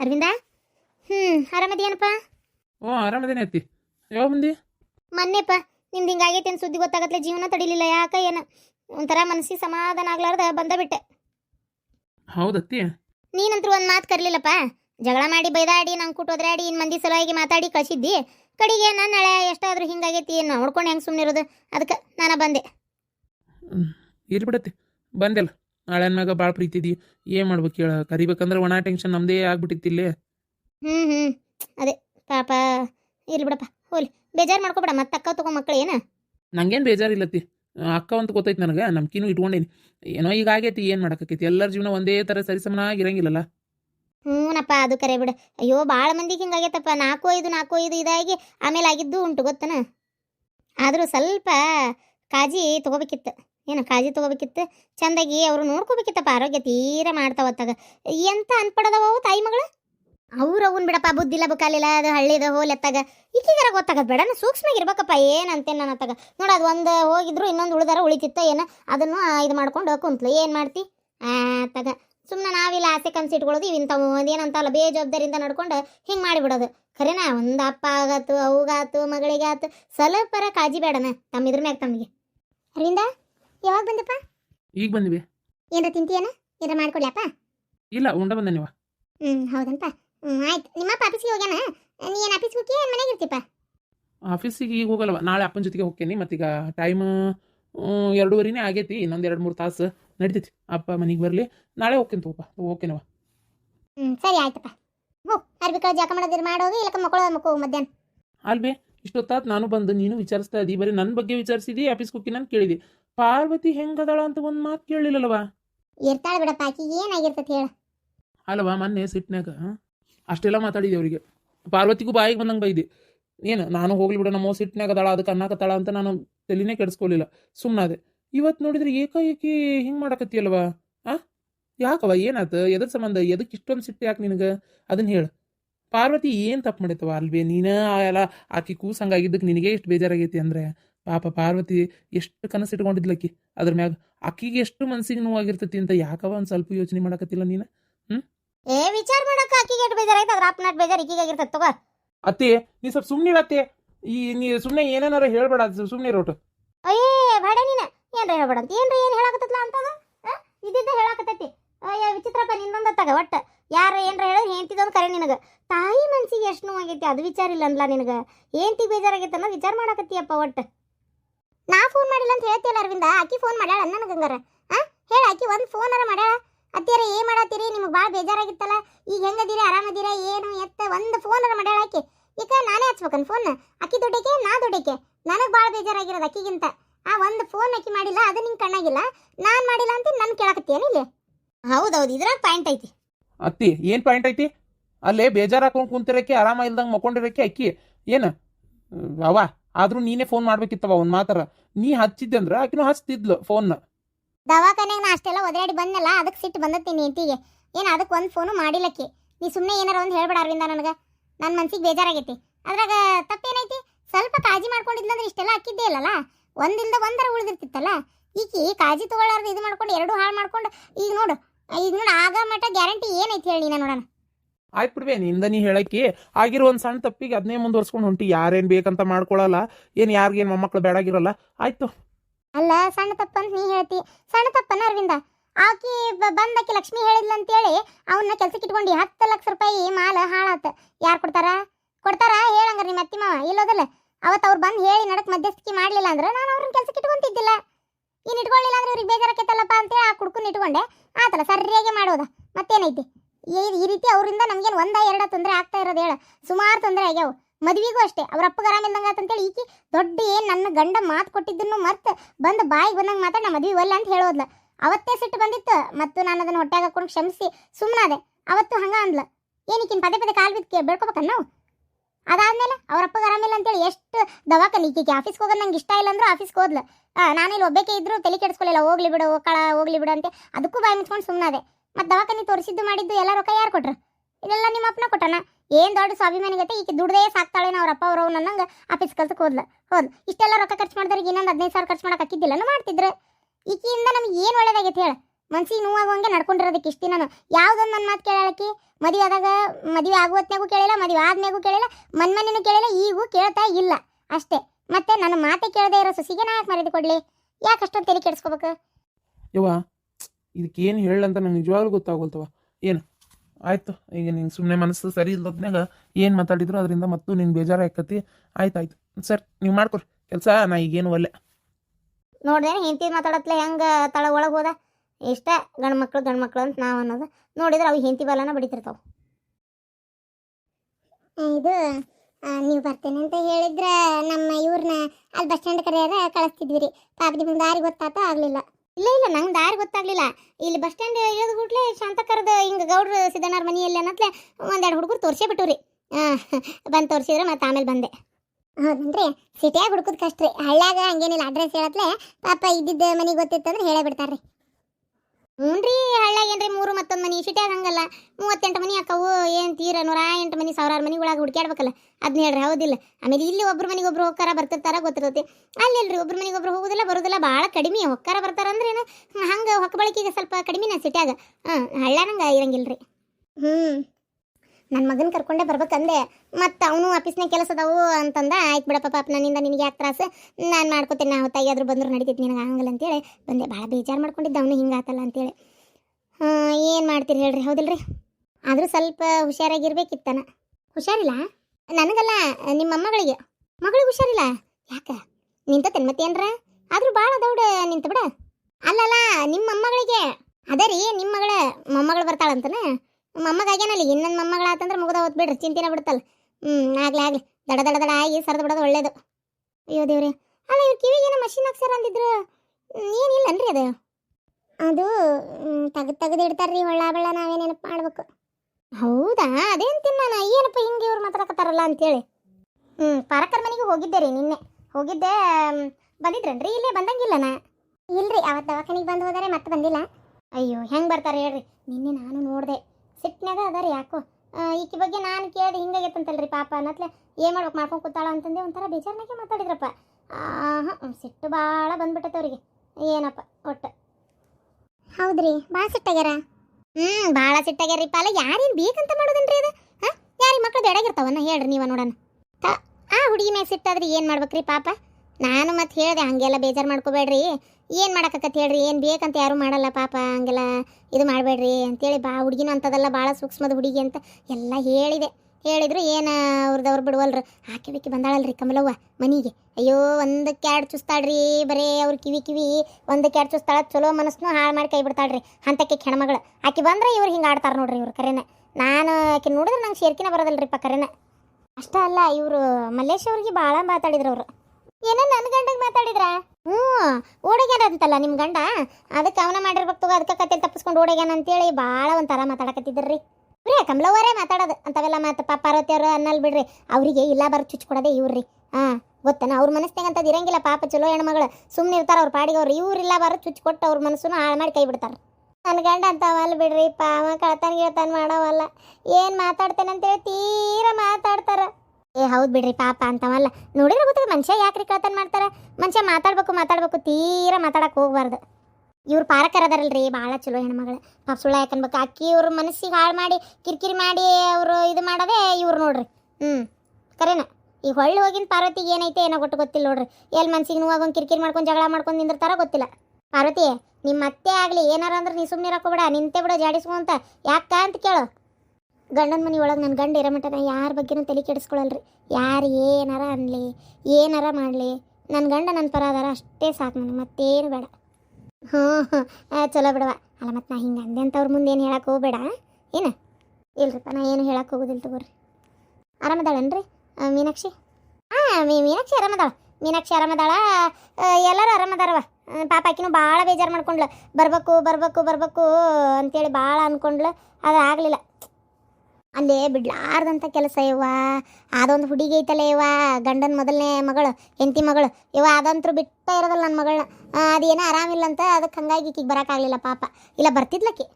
ಅರವಿಂದ? ಹ್ಮ್ ಆರಾಮದೇನಪ್ಪ ಓ ಆರಾಮದೇನೆ ಐತಿ ಯಾವ ಬಂದಿ ಮೊನ್ನೆಪ್ಪ ನಿಮ್ದು ಹಿಂಗಾಗೈತೆ ಅಂತ ಸುದ್ದಿ ಗೊತ್ತಾಗತ್ಲೆ ಜೀವನ ತಡಿಲಿಲ್ಲ ಯಾಕ ಏನು? ಒಂಥರ ಮನಸ್ಸಿಗೆ ಸಮಾಧಾನ ಆಗ್ಲಾರ್ದ ಬಂದ ಬಿಟ್ಟೆ. ಹೌದತ್ತಿ. ನೀನಂತರೂ ಒಂದು ಮಾತು ಕರ್ಲಿಲ್ಲಪ್ಪ? ಜಗಳ ಮಾಡಿ ಬೈದಾಡಿ ನಂಗೆ ಕುಟ್ಟೋದ್ರಾಡಿ ಇನ್ನು ಮಂದಿ ಸಲುವಾಗಿ ಮಾತಾಡಿ ಕಳಿಸಿದ್ದಿ? ಕಡೆಗೆ ನಾನು ಹಳೆ ಎಷ್ಟಾದ್ರೂ ಹಿಂಗಾಗೈತಿ ನೋಡ್ಕೊಂಡು ಹೆಂಗೆ ಸುಮ್ಮನೆ ಇರೋದು ಅದಕ್ಕೆ ನಾನು ಬಂದೆ. ಇರ್ಬಿಡತ್ತೆ. ಬಿಡತ್ತಿ ಬಂದೆಲ್ಲ. ನಾಳೆನ ಮ್ಯಾಗ ಭಾಳ ಪ್ರೀತಿ ಇದೀವಿ ಏನು ಮಾಡ್ಬೇಕು ಹೇಳ ಕರಿಬೇಕಂದ್ರೆ ಒಣ ಟೆನ್ಷನ್ ನಮ್ಮದೇ ಆಗ್ಬಿಟ್ಟಿತ್ತು ಇಲ್ಲಿ. ಹ್ಞೂ ಹ್ಞೂ ಅದೇ ಪಾಪ ಇರ್ಲಿ ಬಿಡಪ್ಪ ಹೋಲಿ ಬೇಜಾರು ಮಾಡ್ಕೊಬೇಡ ಮತ್ತೆ ಅಕ್ಕ ತಗೋ ಮಕ್ಕಳು ಏನು? ನಂಗೇನು ಬೇಜಾರಿಲ್ಲತ್ತಿ ಅಕ್ಕ ಅಂತ ಗೊತ್ತೈತಿ ನನಗೆ ನಮ್ಕಿನ್ನು ಇಟ್ಕೊಂಡೇನಿ. ಏನೋ ಈಗ ಆಗೈತಿ ಏನು ಮಾಡಕೈತಿ ಎಲ್ಲರ ಜೀವನ ಒಂದೇ ಥರ ಆಗಿರಂಗಿಲ್ಲಲ್ಲ ಹ್ಞೂನಪ್ಪ ಅದು ಕರೆ ಬಿಡು. ಅಯ್ಯೋ ಭಾಳ ಮಂದಿಗೆ ಹಿಂಗಾಗೈತಪ್ಪ ನಾಲ್ಕು ಐದು ನಾಲ್ಕು ಐದು ಇದಾಗಿ ಆಮೇಲೆ ಆಗಿದ್ದು ಉಂಟು ಗೊತ್ತನ? ಆದರೂ ಸ್ವಲ್ಪ ಕಾಜಿ ತಗೋಬೇಕಿತ್ತು. ಏನು ಕಾಳಜಿ ತೊಗೋಬೇಕಿತ್ತು? ಚಂದಾಗಿ ಅವರು ನೋಡ್ಕೋಬೇಕಿತ್ತಪ್ಪ, ಆರೋಗ್ಯ ತೀರ ಮಾಡ್ತಾವತ್ತಾಗ ಎಂತ ಅನ್ಪಡದವು ತಾಯಿ ಮಗಳು? ಅವ್ರು ಅವನ್ ಬಿಡಪ್ಪ ಬುದ್ಧಿಲ್ಲ ಬುಕಾಲಿಲ್ಲ ಅದು ಹಳ್ಳಿದ ಹೋಲ್ ಎತ್ತಾಗ ಈಗೀಗಾರ ಗೊತ್ತಾಗದ್ ಬೇಡ ಸೂಕ್ಷ್ಮ ಏನಂತೆ ಏನಂತೇನು ನಾನು ಅತ್ತಾಗ. ನೋಡ ಅದು ಒಂದು ಹೋಗಿದ್ರು, ಇನ್ನೊಂದು ಉಳಿದಾರ, ಉಳಿತಿತ್ತ ಏನು, ಅದನ್ನು ಇದು ಮಾಡ್ಕೊಂಡು ಕುಂತ್ಲು. ಏನು ಮಾಡ್ತಿ? ತಗ ಸುಮ್ಮನೆ ನಾವಿಲ್ಲ, ಆಸೆ ಕನ್ಸಿಟ್ಕೊಳ್ಳೋದು ಇವು ಇಂಥವು ಏನಂತಲ್ಲ ಬೇಜವಾಬ್ದಾರಿಯಿಂದ ನಡ್ಕೊಂಡು ಹಿಂಗೆ ಮಾಡಿಬಿಡೋದು. ಖರೇನಾ, ಒಂದು ಅಪ್ಪ ಆಗತ್ತು, ಅವಗಾತು, ಮಗಳಿಗಾತು ಸ್ವಲ್ಪರ ಕಾಳಜಿ ಬೇಡನ, ತಮ್ಮ ಇದ್ರ ಮ್ಯಾಗ ತಮಗೆ. ಅರಿಂದ ಯಾವಾಗ ಬಂದಪ್ಪ? ಈಗ ಬಂದಿವಿ. ಏನಾರ ತಿಂತೀಯನ? ಏನಾರ ಮಾಡ್ಕೊಡ್ಲಪ್ಪ ಇಲ್ಲ ಉಂಡ ಬಂದ ನೀವ. ಹ್ಮ್ ಹ್ಞೂ ಆಯ್ತು. ನಿಮ್ಮಪ್ಪ ಆಫೀಸ್ಗೆ ಹೋಗ್ಯಾನ? ನೀ ಏನು ಆಫೀಸ್ಗೆ ಹೋಗಿ ಮನೆಗೆ ಇರ್ತೀಪ್ಪ ಆಫೀಸಿಗೆ ಈಗ ಹೋಗಲ್ವ. ನಾಳೆ ಅಪ್ಪನ ಜೊತೆಗೆ ಹೋಗ್ತೇನೆ ಮತ್ತೀಗ ಟೈಮ್ ಎರಡೂವರೆನೇ ಆಗೈತಿ ಇನ್ನೊಂದು ಎರಡು ಮೂರು ತಾಸು ನಡಿತೈತಿ. ಅಪ್ಪ ಮನೆಗೆ ಬರಲಿ. ನಾಳೆ ಹೋಗ್ತೀನಿ ತಗೋಪ. ಓಕೆನವ ಹ್ಞೂ ಸರಿ ಆಯ್ತಪ್ಪ. ಹೋಗ್ ಅರ್ಬಿ ಕಳ ಜಾಕ ಮಾಡೋದಿರ್ ಮಾಡೋದು ಇಲ್ಲಕ ಮಕ್ಕಳು ಮಕ್ಕಳು ಮಧ್ಯಾಹ್ನ? ಅಲ್ವೇ ಇಷ್ಟೊತ್ತಾತ್ ನಾನು ಬಂದು ನೀನು ವಿಚಾರಿಸ್ತಾ ಇದ್ದೀವಿ ಬರೀ ನನ್ನ ಬಗ್ಗೆ ವಿಚಾರಿಸಿದಿ ಆಫೀಸ್ಗೆ ಹೋಗಿ ನಾನು ಕೇಳಿದಿ. ಪಾರ್ವತಿ ಹೆಂಗದಾಳ ಅಂತ ಒಂದು ಮಾತು ಕೇಳಲಿಲ್ಲವಾ? ಇರ್ತಾಳ ಬಿಡಪ್ಪ ಆಕಿ ಏನಾಗಿರ್ತೈತೆ ಹೇಳ. ಅಲ್ವಾ ಮೊನ್ನೆ ಸಿಟ್ನ್ಯಾಗ ಅಷ್ಟೆಲ್ಲ ಮಾತಾಡಿದೆ ಅವರಿಗೆ. ಪಾರ್ವತಿಗೂ ಬಾಯಿಗೆ ಬಂದಂಗೆ ಬೈದಿ. ಏನು ನಾನು ಹೋಗ್ಲಿ ಬಿಡ ನಮ್ಮ ಸಿಟ್ನ್ಯಾಗ ಅದಾಳ ಅದಕ್ಕೆ ಅನ್ನಾಕತ್ತಾಳ ಅಂತ ನಾನು ತಲೆನೇ ಸುಮ್ಮನೆ ಸುಮ್ಮನಾದೆ ಇವತ್ತು ನೋಡಿದ್ರೆ ಏಕಾಏಕಿ ಹಿಂಗೆ ಮಾಡಕತ್ತಿಯಲ್ವಾ ಆ? ಯಾಕವ ಏನಾತ? ಎದ್ರ ಸಂಬಂಧ? ಎದಕ್ಕೆ ಇಷ್ಟೊಂದು ಸಿಟ್ಟು ಯಾಕೆ ನಿನಗೆ? ಅದನ್ನ ಹೇಳು. ಪಾರ್ವತಿ ಏನು ತಪ್ಪು ಮಾಡಿತವ ಅಲ್ವೇ ನೀನು ಎಲ್ಲ ಆಕಿ ಕೂಸಂಗಾಗಿದ್ದಕ್ಕೆ ನಿನಗೆ ಇಷ್ಟು ಬೇಜಾರಾಗೈತಿ ಅಂದ್ರೆ? ಪಾಪ ಪಾರ್ವತಿ ಎಷ್ಟು ಕನಸು ಇಟ್ಕೊಂಡಿದ್ಲಕ್ಕಿ? ಅದ್ರ ಮ್ಯಾಗ ಅಕ್ಕಿಗೆ ಎಷ್ಟು ಮನ್ಸಿಗೆ ನೋವಾಗಿರ್ತೈತಿ ಅಂತ ಯಾಕವ ಒಂದು ಸ್ವಲ್ಪ ಯೋಚನೆ ಮಾಡಕತ್ತಿಲ್ಲ ನೀನು? ಏ ವಿಚಾರ ಮಾಡಕ್ಕ ಆಕಿಗೆ ಎಷ್ಟು ಬೇಜಾರಾಯ್ತು ಅದ್ರ ಅಪ್ಪನ ಬೇಜಾರು ಅಕ್ಕಿಗೆ ಆಗಿರ್ತೈತೆ ತಗೋ. ಅತ್ತಿ ನೀ ಸ್ವಲ್ಪ ಸುಮ್ಮನೆ ಅತ್ತಿ. ಈ ನೀ ಸುಮ್ಮನೆ ಏನೇನಾರ ಹೇಳ್ಬೇಡ ಸುಮ್ಮನೆ ರೋಟು ಅಯ್ಯೇ ಬೇಡ ನೀನು. ಏನ್ರ ಹೇಳ್ಬೇಡ ಅಂತ. ಏನ್ರ ಏನು ಹೇಳಕತ್ತಲ್ಲ ಅಂತದ? ಇದ್ದಿದ್ದ ಹೇಳಕತ್ತೈತಿ. ಅಯ್ಯ ವಿಚಿತ್ರಪ್ಪ ನಿನ್ನೊಂದ ತಗ ಒಟ್ಟ. ಯಾರ ಏನ್ರ ಹೇಳಿದ್ರೆ ಹೆಂಡ್ತಿದೊಂದು ಕರೆ ನಿನಗೆ. ತಾಯಿ ಮನ್ಸಿಗೆ ಎಷ್ಟು ನೋವಾಗೈತಿ? ಅದು ವಿಚಾರ ಇಲ್ಲ ಅಂದ್ಲ ನಿನಗೆ. ಏಂತಿ ಬೇಜಾರಾಗೈತೆ ಅನ್ನೋ ವಿಚಾರ ಮಾಡಕತ್ತೀಯಪ್ಪ ಒಟ್ಟು. ನಾ ಫೋನ್ ಮಾಡಿಲ್ಲ ಅಂತ ಹೇಳ್ತೀಯಲ್ಲ ಅರವಿಂದ? ಆಕಿ ಫೋನ್ ಮಾಡ್ಯಾಳ ನನಗೆ ಹಂಗಾರ ಆ? ಹೇಳ ಆಕಿ ಒಂದು ಫೋನಾರ ಮಾಡ್ಯಾಳ. ಅತ್ತಿಯರ ಏನು ಮಾಡತ್ತೀರಿ? ನಿಮ್ಗೆ ಭಾಳ ಬೇಜಾರಾಗಿತ್ತಲ್ಲ? ಈಗ ಹೆಂಗದಿರಿ ಆರಾಮದಿರ ಏನು ಎತ್ತ? ಒಂದು ಫೋನಾರ ಮಾಡ್ಯಾಳ ಆಕಿ ಈಗ ನಾನೇ ಹಚ್ಬೇಕನ್ ಫೋನ್ ಅಕ್ಕಿ ದುಡ್ಡಿಕೆ ನಾ ದೊಡ್ಡಕ್ಕೆ ನನಗೆ ಭಾಳ ಬೇಜಾರಾಗಿರೋದು ಅಕ್ಕಿಗಿಂತ. ಆ ಒಂದು ಫೋನ್ ಅಕ್ಕಿ ಮಾಡಿಲ್ಲ ಅದು ನಿಂಗೆ ಕಣ್ಣಾಗಿಲ್ಲ. ನಾನು ಮಾಡಿಲ್ಲ ಅಂತ ನನ್ನ ಕೇಳಕತ್ತೇನು ಇಲ್ಲಿ? ಹೌದೌದು ಇದ್ರಾಗ ಪಾಯಿಂಟ್ ಐತಿ. ಅತ್ತಿ ಏನು ಪಾಯಿಂಟ್ ಐತಿ? ಅಲ್ಲೇ ಬೇಜಾರು ಹಾಕೊಂಡು ಕುಂತಿರಕ್ಕೆ ಆರಾಮ ಇಲ್ದಂಗೆ ಮಕ್ಕೊಂಡಿರಕ್ಕೆ ಅಕ್ಕಿ. ಏನು? ಅವ ಆದ್ರೂ ನೀನೇ ಫೋನ್ ಮಾಡ್ಬೇಕಿತ್ತವ ಒಂದು ಮಾತಾರ. ನೀ ಹಚ್ಚಿದ್ದೆ ಅಂದ್ರೆ ಆಕಿನೂ ಹಚ್ತಿದ್ಲು ಫೋನ್ ದವಾಖಾನೆಗೆ ನಾ ಅಷ್ಟೆಲ್ಲ ಒದರಾಡಿ ಬಂದಲ್ಲ ಅದಕ್ಕೆ ಸಿಟ್ಟು ಬಂದತ್ತೀನಿ ಇಂತಿಗೆ ಏನು ಅದಕ್ಕೆ ಒಂದು ಫೋನು ಮಾಡಿಲ್ಲಕ್ಕೆ. ನೀ ಸುಮ್ಮನೆ ಏನಾರ ಒಂದು ಹೇಳ್ಬೇಡ ಅರವಿಂದ ನನಗೆ. ನನ್ನ ಮನ್ಸಿಗೆ ಬೇಜಾರಾಗೈತಿ. ಅದ್ರಾಗ ತಪ್ಪೇನೈತಿ? ಸ್ವಲ್ಪ ಕಾಳಜಿ ಮಾಡ್ಕೊಂಡಿದ್ಲಂದ್ರೆ ಇಷ್ಟೆಲ್ಲ ಅಕ್ಕಿದ್ದೇ ಇಲ್ಲಲ್ಲ? ಒಂದಿಲ್ದ ಒಂದರ ಉಳಿದಿರ್ತಿತ್ತಲ್ಲ? ಈಕಿ ಕಾಳಜಿ ತಗೊಳ್ಳಾರ್ದು ಇದು ಮಾಡ್ಕೊಂಡು ಎರಡು ಹಾಳು ಮಾಡ್ಕೊಂಡು, ಈಗ ನೋಡು ಈಗ ನೋಡು ಆಗ ಮಟ್ಟ ಗ್ಯಾರಂಟಿ ಏನೈತಿ ಹೇಳಿ ನಾನು ನೋಡೋಣ. ಆಯ್ತು ಬಿಡ್ವೆ ನಿಂದ ನೀ ಹೇಳಕ್ಕೆ, ಆಗಿರೋ ಒಂದು ಸಣ್ಣ ತಪ್ಪಿಗೆ ಅದನ್ನೇ ಮುಂದುವರ್ಸ್ಕೊಂಡು ಹೊಂಟಿ, ಯಾರೇನು ಬೇಕಂತ ಮಾಡ್ಕೊಳಲ್ಲ, ಏನು ಯಾರಿಗೇನು ಮೊಮ್ಮಕ್ಳು ಬೇಡಾಗಿರಲ್ಲ ಆಯ್ತು. ಅಲ್ಲ, ಸಣ್ಣ ತಪ್ಪಂತ ನೀ ಹೇಳ್ತಿ. ಸಣ್ಣ ತಪ್ಪನ ಅರವಿಂದ, ಆಕಿ ಬಂದಕ್ಕೆ ಬಂದಾಕಿ ಲಕ್ಷ್ಮಿ ಹೇಳಿದ್ಲ ಅಂತೇಳಿ ಅವನ್ನ ಕೆಲ್ಸಕ್ಕೆ ಇಟ್ಕೊಂಡು ಹತ್ತು ಲಕ್ಷ ರೂಪಾಯಿ ಮಾಲ ಹಾಳಾತ. ಯಾರು ಕೊಡ್ತಾರ? ಕೊಡ್ತಾರ? ಹೇಳಂಗಾರ ನಿಮ್ಮ ಅತ್ತಿ ಮಾವ ಇಲ್ಲೋದಲ್ಲ ಅವತ್ತು ಅವ್ರು ಬಂದು ಹೇಳಿ ನಡಕ್ ಮಧ್ಯಸ್ಥಿಕೆ ಮಾಡಲಿಲ್ಲ ಅಂದ್ರೆ ನಾನು ಅವ್ರನ್ನ ಕೆಲ್ಸಕ್ಕೆ ಇಟ್ಕೊಂತಿದ್ದಿಲ್ಲ. ಇನ್ನು ಇಟ್ಕೊಳ್ಳಿಲ್ಲ ಅಂದ್ರೆ ಇವ್ರಿಗೆ ಬೇಜಾರಕ್ಕೈತಲ್ಲಪ್ಪ ಅಂತೇಳಿ ಆ ಕುಡ್ಕುನ್ ಇಟ್ಕೊಂಡೆ, ಆತಲ್ಲ ಸರಿಯಾಗಿ ಮಾಡೋದ. ಮತ್ತೇನೈತಿ? ಈ ರೀತಿ ಅವರಿಂದ ನಮ್ಗೇನು ಒಂದ ಎರಡ ತೊಂದರೆ ಆಗ್ತಾ ಇರೋದು ಹೇಳ. ಸುಮಾರು ತೊಂದರೆ ಆಗ್ಯಾವ. ಮದ್ವಿಗೂ ಅಷ್ಟೇ. ಅವ್ರ ಅಪ್ಪಗೆ ಅಂತ ಅಂತೇಳಿ ಈಕಿ ದೊಡ್ಡ ಏನು ನನ್ನ ಗಂಡ ಮಾತು ಕೊಟ್ಟಿದ್ದನ್ನು ಮರ್ತು ಬಂದು ಬಾಯಿಗೆ ಬಂದಂಗೆ ಮಾತಾಡಿ ನಾ ಮದ್ವೆ ಒಲ್ಲ ಅಂತ ಹೇಳೋದ್ಲ. ಅವತ್ತೇ ಸಿಟ್ಟು ಬಂದಿತ್ತು ಮತ್ತು ನಾನು ಅದನ್ನ ಹೊಟ್ಟೆಗೆ ಹಾಕೊಂಡು ಕ್ಷಮಿಸಿ ಸುಮ್ಮನಾದೆ ಅವತ್ತು ಹಂಗ ಅಂದ್ಲ. ಏನಿಕಿನ್ ಪದೇ ಪದೇ ಕಾಲು ಬಿದ್ದು ಬೇಡ್ಕೋಬೇಕನ್ನ ನಾವು ಅದಾದಮೇಲೆ ಅವ್ರ ಅಪ್ಪಗೆ ಆರಾಮಿಲ್ಲ ಅಂತೇಳಿ ಎಷ್ಟು ದವಾಖಾನೆ ಈಕೆಗೆ ಆಫೀಸ್ಗೆ ಹೋಗೋದು ನಂಗೆ ಇಷ್ಟ ಇಲ್ಲ ಅಂದ್ರೆ ಆಫೀಸ್ಗೆ ಹೋದ್ಲು. ನಾನಿಲ್ಲಿ ಒಬ್ಬಕ್ಕೆ ಇದ್ರು ತಲೆ ಕೆಡಿಸ್ಕೊಳ್ಳಿಲ್ಲ ಹೋಗ್ಲಿ ಬಿಡು ಹೋಗ್ಕಳ ಹೋಗ್ಲಿ ಬಿಡು ಅಂತ. ಅದಕ್ಕೂ ಬಾಯಿ ಮುಚ್ಕೊಂಡು ಸುಮ್ಮನಾದೆ ಮತ್ತು ದವಾಖಾನೆ ತೋರಿಸಿದ್ದು ಮಾಡಿದ್ದು ಎಲ್ಲ ರೊಕ್ಕ ಯಾರು ಕೊಟ್ರು? ಇದೆಲ್ಲ ನಿಮ್ಮ ಅಪ್ಪನ ಕೊಟ್ಟನ? ಏನು ದೊಡ್ಡ ಸ್ವಾಭಿಮಾನಿಗತೆ ಈಕೆ ದುಡ್ದೇ ಸಾಕ್ತಾಳೇನೋ ಅವ್ರ ಅಪ್ಪ ಅವ್ರು ಅನ್ನಂಗೆ ಆಫೀಸ್ ಕೆಲ್ಸಕ್ಕೆ ಹೋದ್ಲ. ಹೌದು, ಇಷ್ಟೆಲ್ಲ ರೊಕ್ಕ ಖರ್ಚು ಮಾಡಿದ್ರಿಗೆ ಇನ್ನೊಂದು ಹದಿನೈದು ಸಾವಿರ ಖರ್ಚು ಮಾಡೋಕೆ ಹಾಕಿದ್ದಿಲ್ಲ ಮಾಡ್ತಿದ್ರು. ಈಕೆಯಿಂದ ನಮ್ಗೆ ಏನು ಒಳ್ಳೇದಾಗೈತೆ ಹೇಳ? ಮನ್ಸಿಗೆ ನೋವಾಗುವಂಗೆ ನಡ್ಕೊಂಡಿರೋದಕ್ಕೆ ಇಷ್ಟ ನಾನು ಯಾವ್ದೊಂದು ನನ್ನ ಮಾತು ಕೇಳಕ್ಕೆ ಮದುವೆ ಆದಾಗ, ಮದುವೆ ಆಗುವತ್ನಾಗೂ ಕೇಳಿಲ್ಲ, ಮದುವೆ ಆದ್ಮೇಗೂ ಕೇಳಿಲ್ಲ ಮನ್ಮನೆನೂ ಕೇಳಿಲ್ಲ, ಈಗೂ ಕೇಳ್ತಾ ಇಲ್ಲ. ಅಷ್ಟೇ. ಮತ್ತೆ ನನ್ನ ಮಾತೆ ಕೇಳದೆ ಇರೋ ಸಸಿಗೆ ನಾ ಯಾಕೆ ಮರ್ಯಾದೆ ಕೊಡ್ಲಿ? ಯಾಕೆ ಅಷ್ಟೊಂದು ತಲೆ ಕೆಡಿಸ್ಕೋಬೇಕು? ಯವ್ವ ಇದಕ್ಕೆ ಏನು ಹೇಳಂತ ನಂಗೆ ನಿಜವಾಗ್ಲೂ ಗೊತ್ತಾಗೋಲ್ತವ ಏನು? ಆಯ್ತು. ಈಗ ನಿಂಗೆ ಸುಮ್ಮನೆ ಮನಸ್ಸು ಸರಿ ಇಲ್ಲದ್ನಾಗ ಏನು ಮಾತಾಡಿದ್ರು ಅದರಿಂದ ಮತ್ತು ನಿಂಗೆ ಬೇಜಾರು ಆಕತಿ ಆಯ್ತು ಆಯ್ತು ಸರ್ ನೀವು ಮಾಡ್ಕೊರಿ. ಕೆಲಸ ನಾ ಈಗೇನು ಒಲ್ಲೆ. ನೋಡ್ದೆ ಹೆಂಡತಿ ಮಾತಾಡತ್ಲೆ ಹೆಂಗ ತಳ ಒಳಗೆ ಹೋದ? ಇಷ್ಟ ಗಂಡು ಮಕ್ಕಳು ಗಂಡು ಮಕ್ಕಳು ಅಂತ ನಾವು ಅನ್ನೋದು. ನೋಡಿದ್ರೆ ಅವು ಹೆಂಡತಿ ಬಲನ ಬಡಿತಿರ್ತಾವ. ಇದು ನೀವು ಬರ್ತೇನೆ ಅಂತ ಹೇಳಿದ್ರೆ ನಮ್ಮ ಇವ್ರನ್ನ ಅಲ್ಲಿ ಬಸ್ ಸ್ಟ್ಯಾಂಡ್ ಕರೆಯಾರ ಕಳಿಸ್ತಿದ್ವಿ ರೀ. ಪಾಪ ನಿಮ್ಗೆ ದಾರಿ ಗೊತ್ತಾತೋ ಆಗಲಿಲ್ಲ. ಇಲ್ಲ ಇಲ್ಲ, ನಂಗೆ ದಾರಿ ಗೊತ್ತಾಗ್ಲಿಲ್ಲ. ಇಲ್ಲಿ ಬಸ್ ಸ್ಟ್ಯಾಂಡ್ ಇಳಿದ ಕೂಡಲೇ ಶಾಂತಕರದ ಹಿಂಗೆ ಗೌಡ್ರು ಸಿದ್ದಣ್ಣವ್ರ ಮನೆಯಲ್ಲಿ ಅನ್ನತ್ಲೆ ಒಂದೆರಡು ಹುಡುಗರು ತೋರಿಸೇ ಬಿಟ್ಟು ರೀ ಬಂದು ತೋರಿಸಿದ್ರೆ ಮತ್ತೆ ಆಮೇಲೆ ಬಂದೆ. ಹೌದನ್ರಿ? ಸಿಟಿಯಾಗ ಹುಡುಕೋದು ಕಷ್ಟ ರೀ. ಹಳ್ಳ್ಯಾಗ ಹಂಗೇನಿಲ್ಲ. ಅಡ್ರೆಸ್ ಹೇಳತ್ಲೆ ಪಾಪ ಇದ್ದಿದ್ದ ಮನೆ ಗೊತ್ತಿತ್ತಂದ್ರೆ ಹೇಳೇ ಬಿಡ್ತಾರ್ರಿ. ಹ್ಞೂ ರೀ ಹಳ್ಳಾಗ ಏನ್ರಿ ಮೂರು ಮತ್ತೊಂದು ಮನಿ ಸಿಟಿಯಾಗ ಹಂಗಲ್ಲ. ಮೂವತ್ತೆಂಟು ಮನೆ ಅಕ್ಕವು, ಏನು ತೀರ ನೂರ ಎಂಟು ಮನಿ, ಸಾವಿರಾರು ಮನೆ ಒಳಗೆ ಹುಡ್ಕ್ಯಾಡ್ಬೇಕಲ್ಲ. ಅದನ್ನ ಹೇಳ್ರಿ, ಹೌದಿಲ್ಲ. ಆಮೇಲೆ ಇಲ್ಲಿ ಒಬ್ರ ಮನೆಗೆ ಒಬ್ರು ಹೋಗ್ತಾರ ಬರ್ತಿರ್ತಾರ ಗೊತ್ತಿರ್ತೈತಿ. ಅಲ್ಲಿ ಇಲ್ರಿ ಒಬ್ರ ಮನೆಗೆ ಒಬ್ರು ಹೋಗುದಿಲ್ಲ, ಬರೋದಿಲ್ಲ ಭಾಳ ಕಡಿಮೆ ಹೊಕ್ಕಾರ ಬರ್ತಾರ ಅಂದ್ರೆ ಏನು? ಹಂಗೆ ಹೊಕ್ಕ ಸ್ವಲ್ಪ ನಾನು ಸಿಟಿಯಾಗ? ಹಾಂ ಇರಂಗಿಲ್ಲ ರೀ ಹ್ಞೂ ನನ್ನ ಮಗನ ಕರ್ಕೊಂಡೇ ಬರ್ಬೇಕಂದೆ, ಮತ್ತು ಅವನು ಆಫೀಸ್ನಾಗ ಕೆಲಸ ಅದಾವು ಅಂತಂದ, ಆಯ್ತು ಬಿಡಪ್ಪ ಪಾಪ, ನನ್ನಿಂದ ನಿನಗೆ ಯಾಕೆ ತ್ರಾಸು? ನಾನು ಮಾಡ್ಕೋತೇನೆ, ನಾ ಹೊತ್ತಾಗಿ ಬಂದರು ಬಂದ್ರು ನಡೀತೈತಿ, ನಿನಗೆ ಆಗಂಗಿಲ್ಲ ಅಂತೇಳಿ ಬಂದೆ. ಭಾಳ ಬೇಜಾರು ಮಾಡ್ಕೊಂಡಿದ್ದ ಅವನು ಹಿಂಗಾತಲ್ಲ ಅಂತೇಳಿ. ಏನು ಮಾಡ್ತೀರಿ ಹೇಳ್ರಿ, ಹೌದಿಲ್ರಿ? ಆದರೂ ಸ್ವಲ್ಪ ಹುಷಾರಾಗಿರ್ಬೇಕಿತ್ತನ. ಹುಷಾರಿಲ್ಲ? ನನಗಲ್ಲ, ನಿಮ್ಮ ಮೊಮ್ಮಗಳಿಗೆ ಮಗಳಿಗೆ ಹುಷಾರಿಲ್ಲ? ಯಾಕ? ನಿಂತತೇನೆ ಮತ್ತೇನ್ರ? ಆದರೂ ಭಾಳ ದೌಡ ನಿಂತ ಬಿಡ ಅಲ್ಲಲ್ಲ, ನಿಮ್ಮ ಮೊಮ್ಮಗಳಿಗೆ ಅದೇ ರೀ, ನಿಮ್ಮ ಮಗಳ, ಮೊಮ್ಮಗಳು ಬರ್ತಾಳಂತನ? ಮೊಮ್ಮಗ ಆಗ್ಯಾನಲ್ಲಿ ಇನ್ನೊಂದು ಮೊಮ್ಮಗಳಾತಂದ್ರೆ ಮುಗ್ದ ಹೋಗ್ತ ಬಿಡ್ರಿ, ಚಿಂತಿನ ಬಿಡ್ತಲ್ಲ ಹ್ಞೂ ಆಗ್ಲಿ ಆಗ್ಲಿ. ದಡ ದಡ ದಡ ಆಗಿ ಸರಿದು ಬಿಡೋದು ಒಳ್ಳೇದು. ಅಯ್ಯೋ ದೇವ್ರಿ. ಅಲ್ಲ, ಇವ್ರು ಕಿವಿಗೆ ಏನೋ ಮಷಿನ್ ಹಾಕ್ಸಾರ ಅಂದಿದ್ರು. ಏನಿಲ್ಲ ಏನಿಲ್ಲನ್ರಿ ಅದು. ಅದು ತೆಗೆದು ತೆಗೆದು ಇಡ್ತಾರ್ರಿ ಹೊಳ್ಳ ಬೆಳ್ಳ ನಾವೇ ನೆನಪು ಮಾಡ್ಬೇಕು. ಹೌದಾ? ಅದೇನು ತಿನ್ನಾನ ಏನಪ್ಪ ಹಿಂಗೆ ಇವ್ರು ಮಾತಾಡಕತ್ತಾರಲ್ಲ ಅಂತೇಳಿ. ಹ್ಞೂ ಪಾರಕರ್ ಮನೆಗೆ ಹೋಗಿದ್ದೆ ರೀ ನಿನ್ನೆ. ಹೋಗಿದ್ದೆ ಬಂದಿದ್ರನ್ರಿ? ಇಲ್ಲೇ ಬಂದಂಗಿಲ್ಲನ ಇಲ್ರಿ ಅವತ್ತು ದವಾಖಾನಿಗೆ ಬಂದು ಹೋದರೆ ಮತ್ತೆ ಬಂದಿಲ್ಲ. ಅಯ್ಯೋ, ಹೆಂಗೆ ಬರ್ತಾರೆ ಹೇಳ್ರಿ. ನಿನ್ನೆ ನಾನು ನೋಡಿದೆ. ಸಿಟ್ನಾಗ ರೀ ಯಾಕೋ? ಈಕೆ ಬಗ್ಗೆ ನಾನು ಕೇಳಿದೆ ಹಿಂಗಾಗೈತಂತಲ್ರಿ ಪಾಪ ಅನ್ನತ್ಲೆ ಏನು ಮಾಡ್ಬೇಕು ಮಾಡ್ಕೊಂಡು ಕೂತಾಳ ಅಂತಂದೆ ಒಂಥರ ಬೇಜಾರ್ನಾಗೆ ಮಾತಾಡಿದ್ರಪ್ಪ. ಹಾಂ ಸಿಟ್ಟು ಭಾಳ ಬಂದ್ಬಿಟ್ಟೈತೆ ಅವ್ರಿಗೆ. ಏನಪ್ಪ ಒಟ್ಟು. ಹೌದ್ರಿ ಭಾಳ ಸಿಟ್ಟಾಗ್ಯಾರ. ಹ್ಞೂ ಭಾಳ ಸಿಟ್ಟಾಗ್ಯಾರ ಪಾಲ. ಯಾರೇನು ಬೇಕಂತ ಮಾಡೋದನ್ರಿ ಅದು? ಹಾಂ? ಯಾರಿಗೆ ಮಕ್ಳು ಬೇಡಾಗಿರ್ತಾವನ್ನ ಹೇಳ್ರಿ ನೀವು ನೋಡೋಣ. ಆ ಹುಡುಗಿ ಮ್ಯಾಗ ಸಿಟ್ಟಾದ್ರೆ ಏನು ಮಾಡ್ಬೇಕ್ರಿ ಪಾಪ? ನಾನು ಮತ್ತೆ ಹೇಳಿದೆ, ಹಂಗೆಲ್ಲ ಬೇಜಾರು ಮಾಡ್ಕೋಬೇಡ್ರಿ. ಏನು ಮಾಡಕತ್ತೈತಿ ಹೇಳ್ರಿ? ಏನು ಬೇಕಂತ ಯಾರು ಮಾಡಲ್ಲ ಪಾಪ, ಹಂಗೆಲ್ಲ ಇದು ಮಾಡಬೇಡ್ರಿ ಅಂತೇಳಿ ಬಾ, ಹುಡುಗಿನೂ ಅಂತದಲ್ಲ ಭಾಳ ಸೂಕ್ಷ್ಮದ ಹುಡುಗಿ ಅಂತ ಎಲ್ಲ ಹೇಳಿದೆ. ಹೇಳಿದ್ರು, ಏನು ಅವ್ರದವ್ರು ಬಿಡುವಲ್ರು? ಆಕೆ ಬಿಕ್ಕಿ ಬಂದಾಳಲ್ರಿ ಕಮಲವ್ವ ಮನಿಗೆ. ಅಯ್ಯೋ, ಒಂದು ಕ್ಯಾಡ್ ಚುಸ್ತಾಳ್ರಿ ಬರೇ ಅವ್ರ ಕಿವಿ ಕಿವಿ. ಒಂದು ಕ್ಯಾಡ್ ಚುಸ್ತಾಳ, ಚಲೋ ಮನಸ್ಸನ್ನು ಹಾಳು ಮಾಡಿ ಕೈ ಬಿಡ್ತಾಳ್ರಿ. ಅಂತಕ್ಕೆ ಹೆಣ್ಮಗಳು. ಆಕೆ ಬಂದ್ರೆ ಇವ್ರು ಹಿಂಗೆ ಆಡ್ತಾರೆ ನೋಡ್ರಿ ಇವ್ರು ಕರೆನ. ನಾನು ಆಕೆ ನೋಡಿದ್ರೆ ನಂಗೆ ಸೇರ್ಕಿನ ಬರೋದಲ್ರಿಪ್ಪ ಕರೆನ. ಅಷ್ಟೇ ಅಲ್ಲ, ಇವರು ಮಲ್ಲೇಶ್ ಅವ್ರಿಗೆ ಭಾಳ ಮಾತಾಡಿದ್ರು ಅವರು. ಏನೋ ನನ್ನ ಗಂಡಗೆ ಮಾತಾಡಿದ್ರ? ಹ್ಞೂ, ಓಡೋಗ್ಯಾನ ಅಂತಲ್ಲ ನಿಮ್ಮ ಗಂಡ? ಅದಕ್ಕೆ ಅವನ ಮಾಡಿರ್ಬೇಕು ತಗೋ, ಅದಕ್ಕೆ ಕತೆ ತಪ್ಪಿಸ್ಕೊಂಡು ಓಡೋಗ್ಯಾನ ಅಂತೇಳಿ ಭಾಳ ಒಂಥರ ಮಾತಾಡಕತ್ತಿದ್ರಿ. ಬರೀ ಕಮಲವರೇ ಮಾತಾಡೋದು? ಅಂಥವೆಲ್ಲ ಮಾತು ಪಾಪ ಪಾರ್ವತಿಯವರು ಅನ್ನಲ್ ಬಿಡ್ರಿ. ಅವರಿಗೆ ಇಲ್ಲ ಬರ್ ಚುಚ್ಕೊಡೋದೇ ಇವ್ರಿ ಹಾಂ, ಗೊತ್ತನ? ಅವ್ರ ಮನಸ್ನಾಗ ಅಂತದ್ ಇರಂಗಿಲ್ಲ, ಪಾಪ ಚಲೋ ಹೆಣ್ಮಗಳು. ಸುಮ್ಮನೆ ಇರ್ತಾರ ಅವ್ರ ಪಾಡಿಗೆ ಅವ್ರು ಇವ್ರಿಲ್ಲ ಬರ ಚುಚ್ ಕೊಟ್ಟು ಅವ್ರ ಮನಸ್ಸನ್ನು ಹಾಳು ಮಾಡಿ ಕೈ ಬಿಡ್ತಾರೆ. ನನ್ನ ಗಂಡ ಅಂತವಲ್ಲ ಬಿಡ್ರಿ, ಪಾವ ಕಳ್ತಾನ ಗಿಳ್ತಾನ ಮಾಡವಲ್ಲ. ಏನು ಮಾತಾಡ್ತೇನೆ ಅಂತೇಳಿ ತೀರಾ ಮಾತಾಡ್ತಾರ ಏ, ಹೌದು ಬಿಡ್ರಿ, ಪಾಪ ಅಂತವಲ್ಲ. ನೋಡಿದ್ರೆ ಗೊತ್ತದ ಮನುಷ್ಯ ಯಾಕ್ರಿ ಕಳ್ತನ ಮಾಡ್ತಾರ? ಮನುಷ್ಯ ಮಾತಾಡ್ಬೇಕು ಮಾತಾಡ್ಬೇಕು, ತೀರಾ ಮಾತಾಡಕ್ ಹೋಗ್ಬಾರ್ದು. ಇವ್ರು ಪಾರಕರದಾರಲ್ರಿ ಭಾಳ ಚಲೋ ಹೆಣ್ಮಗಳು. ಪಾಪ ಸುಳ್ಳ ಯಾಕನ್ಬೇಕು? ಅಕ್ಕಿ ಇವ್ರ ಮನಸ್ಸಿಗೆ ಹಾಳು ಮಾಡಿ, ಕಿರಿಕಿರಿ ಮಾಡಿ ಅವರು ಇದು ಮಾಡೋದೇ ಇವ್ರು ನೋಡ್ರಿ. ಹ್ಞೂ ಕರೆನ? ಈಗ ಹೊಳ್ಳಿ ಹೋಗಿನ ಪಾರ್ವತಿಗೆ ಏನೈತೆ ಏನೋ ಗೊತ್ತು ಗೊತ್ತಿಲ್ಲ ನೋಡ್ರಿ. ಎಲ್ಲಿ ಮನ್ಸಿಗೆ ನೋವಾಗೊಂದು ಕಿರಿಕಿರಿ ಮಾಡ್ಕೊಂಡು ಜಗಳ ಮಾಡ್ಕೊಂಡು ನಿಂದಿರ್ತಾರ ಗೊತ್ತಿಲ್ಲ. ಪಾರ್ವತಿ ನಿಮ್ಮ ಅತ್ತೆ ಆಗಲಿ ಏನಾರ ಅಂದ್ರೆ ನೀ ಸುಮ್ಮನೆ ಹಾಕೋಬೇಡ ನಿಂತೆ ಬಿಡ ಜಾಡಿಸ್ಕೊಂತ ಯಾಕ ಅಂತ ಕೇಳು. ಗಂಡನ ಮನೆ ಒಳಗೆ ನನ್ನ ಗಂಡ ಇರಮಟ್ಟ ನಾ ಯಾರ ಬಗ್ಗೆನೂ ತಲೆ ಕೆಡಿಸ್ಕೊಳಲ್ರಿ. ಯಾರು ಏನಾರ ಅನ್ಲಿ, ಏನಾರ ಮಾಡಲಿ ನನ್ನ ಗಂಡ ನನ್ನ ಪರ ಅದಾರ ಅಷ್ಟೇ ಸಾಕು ನನಗೆ ಮತ್ತೇನು ಬೇಡ. ಹ್ಞೂ ಹ್ಞೂ ಚಲೋ ಬಿಡವ ಅಲ್ಲ, ಮತ್ತು ನಾ ಹಿಂಗೆ ಅಂದೆ ಅಂತವ್ರ ಮುಂದೆ ಏನು ಹೇಳಕ್ಕೆ ಹೋಗ್ಬೇಡ ಏನು? ಇಲ್ರಿಪ್ಪ, ನಾ ಏನು ಹೇಳಕ್ಕೆ ಹೋಗೋದಿಲ್ಲ ತಗೋರಿ. ಆರಾಮದಾಳನ್ರಿ? ಮೀನಾಕ್ಷಿ? ಹಾಂ ಮೀನಾಕ್ಷಿ ಆರಾಮದಾಳ. ಮೀನಾಕ್ಷಿ ಆರಾಮದಾಳ. ಎಲ್ಲರೂ ಆರಾಮದಾರವ ಪಾಪ ಆಕಿನೂ ಭಾಳ ಬೇಜಾರು ಮಾಡ್ಕೊಂಡ್ಲು ಬರಬೇಕು, ಬರ್ಬೇಕು ಬರ್ಬೇಕು ಅಂತೇಳಿ ಭಾಳ ಅನ್ಕೊಂಡ್ಲು ಅದು ಆಗಲಿಲ್ಲ. ಅಲ್ಲೇ ಬಿಡ್ಲಾರ್ದಂಥ ಕೆಲಸ ಇವ ಅದೊಂದು ಹುಡುಗಿ ಐತಲ್ಲ ಇವ ಗಂಡನ ಮೊದಲನೇ ಮಗಳು, ಹೆಂಡತಿ ಮಗಳು. ಇವ ಅದಂತರೂ ಬಿಟ್ಟ ಇರೋದಲ್ಲ ನನ್ನ ಮಗಳನ್ನ ಅದೇನೋ ಆರಾಮಿಲ್ಲ ಅಂತ ಅದಕ್ಕೆ ಹಂಗಾಗಿ ಈಕಿಗೆ ಬರೋಕ್ಕಾಗಲಿಲ್ಲ ಪಾಪ. ಇಲ್ಲ, ಬರ್ತಿದ್ಲಕ್ಕಿ?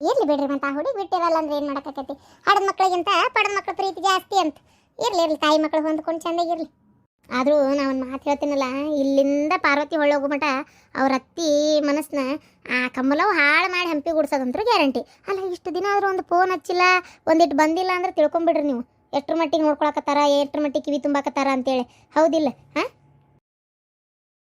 ಇರಲಿ ಬಿಡ್ರಿ ಮತ್ತೆ ಆ ಹುಡುಗಿ ಬಿಟ್ಟಿರಲ್ಲ ಅಂದ್ರೆ ಏನು ಮಾಡೋಕ್ಕಾಕತಿ ಹಡದ ಮಕ್ಕಳಿಗಿಂತ ಪಡದ ಮಕ್ಕಳ ಪ್ರೀತಿ ಜಾಸ್ತಿ ಅಂತ. ಇರಲಿ ಇರಲಿ, ತಾಯಿ ಮಕ್ಕಳು ಹೊಂದ್ಕೊಂಡು ಚಂದಾಗಿರ್ಲಿ ಆದರೂ ನಾ ಒಂದು ಮಾತು ಹೇಳ್ತೀನಲ್ಲ, ಇಲ್ಲಿಂದ ಪಾರ್ವತಿ ಹೊಳ್ಳೋಗೋ ಮಟ ಅವ್ರ ಅತ್ತಿ ಮನಸ್ಸನ್ನ ಆ ಕಮಲವು ಹಾಳು ಮಾಡಿ ಹಂಪಿ ಗುಡ್ಸೋದಂತೂ ಗ್ಯಾರಂಟಿ. ಅಲ್ಲ, ಇಷ್ಟು ದಿನ ಆದರೂ ಒಂದು ಫೋನ್ ಹಚ್ಚಿಲ್ಲ ಒಂದಿಟ್ಟು ಬಂದಿಲ್ಲ ಅಂದ್ರೆ ತಿಳ್ಕೊಂಬಿಡ್ರಿ ನೀವು. ಎಷ್ಟ್ರ ಮಟ್ಟಿಗೆ ನೋಡ್ಕೊಳಕತ್ತಾರ, ಎಷ್ಟ್ರ ಮಟ್ಟಿಗೆ ಕಿವಿ ತುಂಬಾಕತ್ತಾರ ಅಂತೇಳಿ. ಹೌದಿಲ್ಲ, ಹಾಂ?